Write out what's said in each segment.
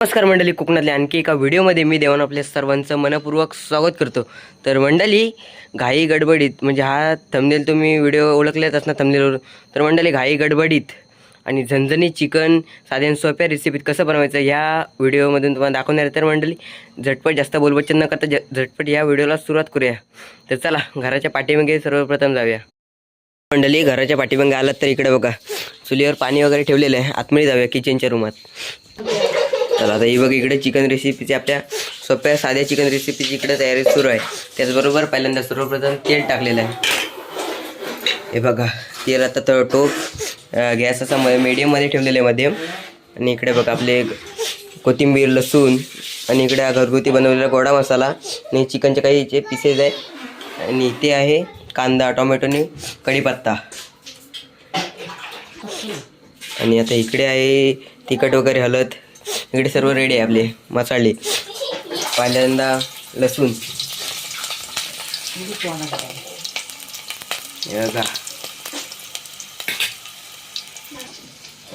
नमस्कार मंडळी कोकणातल्या आणखी एका व्हिडिओमध्ये मी देवान आपल्या सर्वांचं मनपूर्वक स्वागत करतो. तर मंडळी घाई गडबडीत म्हणजे हा थंबनेल तुम्ही व्हिडिओ ओळखलेच असणार थंबनेलवर तर मंडळी घाई गडबडीत आणि झणझणी चिकन साध्या आणि सोप्या रेसिपीत कसं बनवायचं ह्या व्हिडिओमधून तुम्हाला दाखवणार आहे. तर मंडळी झटपट जास्त बोलबच्चन न करता ज झटपट या व्हिडिओला सुरुवात करूया. तर चला घराच्या पाठीमागे सर्वप्रथम जाऊया. मंडळी घराच्या पाठीमागे आलात तर इकडे बघा. चुलीवर पाणी वगैरे ठेवलेलं आहे. आतमध्ये जाऊया किचनच्या रूमात चला आता ही बघ इकडे चिकन रेसिपीची आपल्या सोप्या साध्या चिकन रेसिपीची इकडे तयारी सुरू आहे. त्याचबरोबर पहिल्यांदा सर्वप्रथम तेल टाकलेलं आहे. हे बघा तेल आता तो टोप गॅस असा मीडियममध्ये ठेवलेलं आहे मध्यम. आणि इकडे बघा आपले कोथिंबीर लसूण आणि इकडे घरगुती बनवलेला गोडा मसाला आणि चिकनचे काही जे पीसेस आहे आणि इथे आहे कांदा टोमॅटो आणि कढीपत्ता. आणि आता इकडे आहे तिखट वगैरे हळद इकडे सर्व रेडी आहे आपले मसाले. पहिल्यांदा लसूण.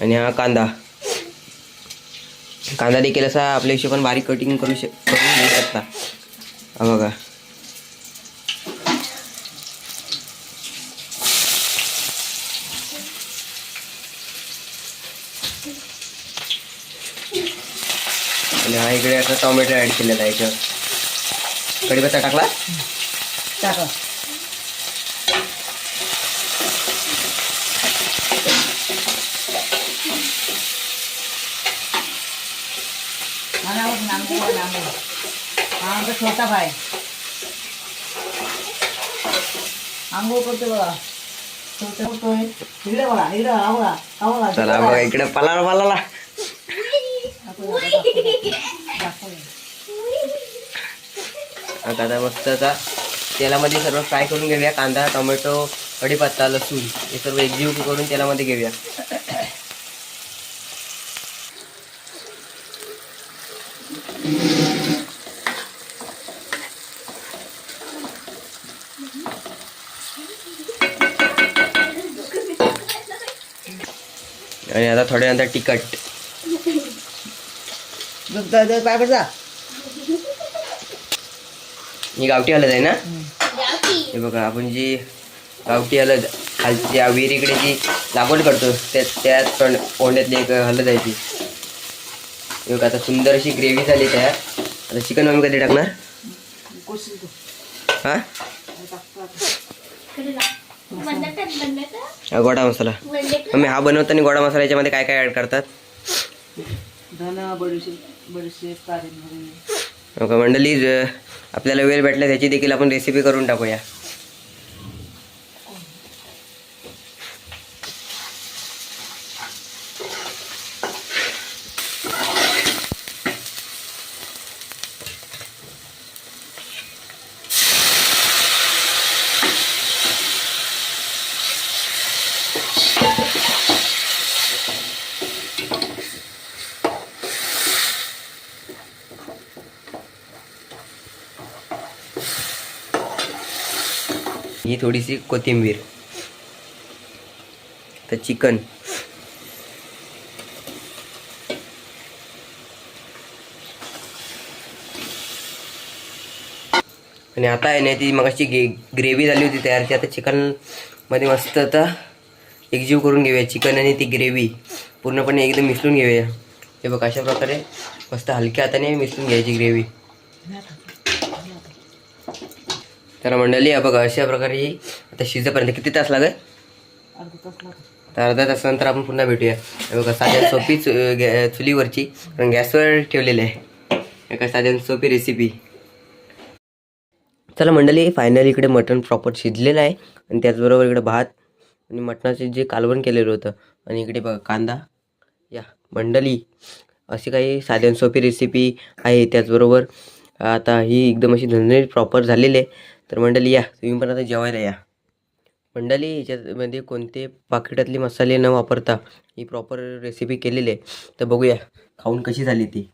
आणि हा कांदा. कांदा देखील असा आपल्या हिशोबाने बारीक कटिंग करू शक करून घेऊ शकता. हा बघा. आणि हा इकडे आता टोमॅटो ॲड केलेला आहे याच्यावर कढीपत्ता टाकला? टाका. नांगो नांगो नांगो हा आमचा छोटा भाई. आंघोळ करतो बघा. छोटा करतोय इकडे बघा इकडे हा बघा चला बघा इकडे पलाला पलाला. आता आता मस्त आता तेलामध्ये सर्व फ्राय करून घेऊया. कांदा टोमॅटो कढीपत्ता लसूण हे सर्व एकजीव करून तेलामध्ये घेऊया. आणि आता थोड्यानंतर तिखट. पाय जा ही गावठी हळद आहे ना? हे बघा आपण जी गावठी खालची या विहिरीकडे जी लागवड करतो त्या त्यात पण पोंड्यातली एक हळद आहे ती. हे बघा आता सुंदर अशी ग्रेव्ही झाली तयार आता चिकन मम्मी कधी टाकणार? हा? गोडा मसाला. मम्मी हा बनवताना गोडा मसाला याच्यामध्ये काय काय ॲड करतात? धन बडीशेप बडीशेप हो का? मंडळी आपल्याला वेळ भेटला त्याची देखील आपण रेसिपी करून टाकूया. ही थोडीशी कोथिंबीर. तर चिकन. आणि आता आहे ना ती मगाशी गे ग्रेव्ही झाली होती तयार ती आता चिकनमध्ये मस्त आता एकजीव करून घेऊया. चिकन आणि ती ग्रेव्ही पूर्णपणे एकदम मिसळून घेऊया. हे बघ अशा प्रकारे मस्त हलक्या हाताने मिसळून घ्यायची ग्रेव्ही तर मंडळी बघा अशा प्रकारे ही आता शिजेपर्यंत किती तास लागेल? अर्धा तास लागतो तर अर्धा तासानंतर आपण पुन्हा भेटूया. बघा साध्या सोपी चु- गॅ- चुलीवरची कारण गॅसवर ठेवलेली आहे. एका साध्या सोपी रेसिपी चला मंडळी फायनली इकडे मटण प्रॉपर शिजलेलं आहे. आणि त्याचबरोबर इकडे भात आणि मटणाचे जे कालवण केलेलं होतं. आणि इकडे बघा कांदा. या मंडळी अशी काही साध्या सोपी रेसिपी आहे. त्याचबरोबर आता ही एकदम अशी झणझणीत प्रॉपर झालेली आहे. तर मंडळी या तुम्ही पण आता जेवायला या. मंडळी याच्यामध्ये कोणते पाकिटातले मसाले न वापरता ही प्रॉपर रेसिपी केलेली आहे. तर बघूया खाऊन कशी झाली ती.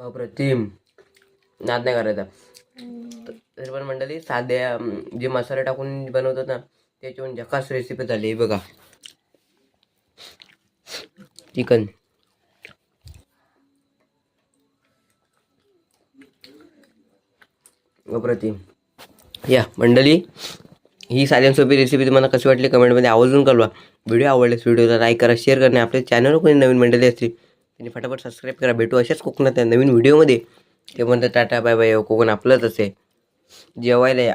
अप्रतिम. नाद नाही करायचा तरी पण मंडळी साध्या जे मसाले टाकून बनवतात ना त्याच्याहून झकास रेसिपी झाली आहे बघा. चिकन अप्रतिम. या मंडळी ही साध्यांसोबत रेसिपी तुम्हाला कशी वाटली कमेंटमध्ये आवर्जून कळवा. व्हिडिओ आवडल्यास व्हिडिओला लाईक करा शेअर करणे आपल्या चॅनलवर कोणी नवीन मंडळी असतील त्यांनी फटाफट सबस्क्राईब करा. भेटू अशाच कोकणात नवीन व्हिडिओमध्ये ते म्हणतात टाटा बाय बाय हो, कोकण आपलंच असे जेवायला या.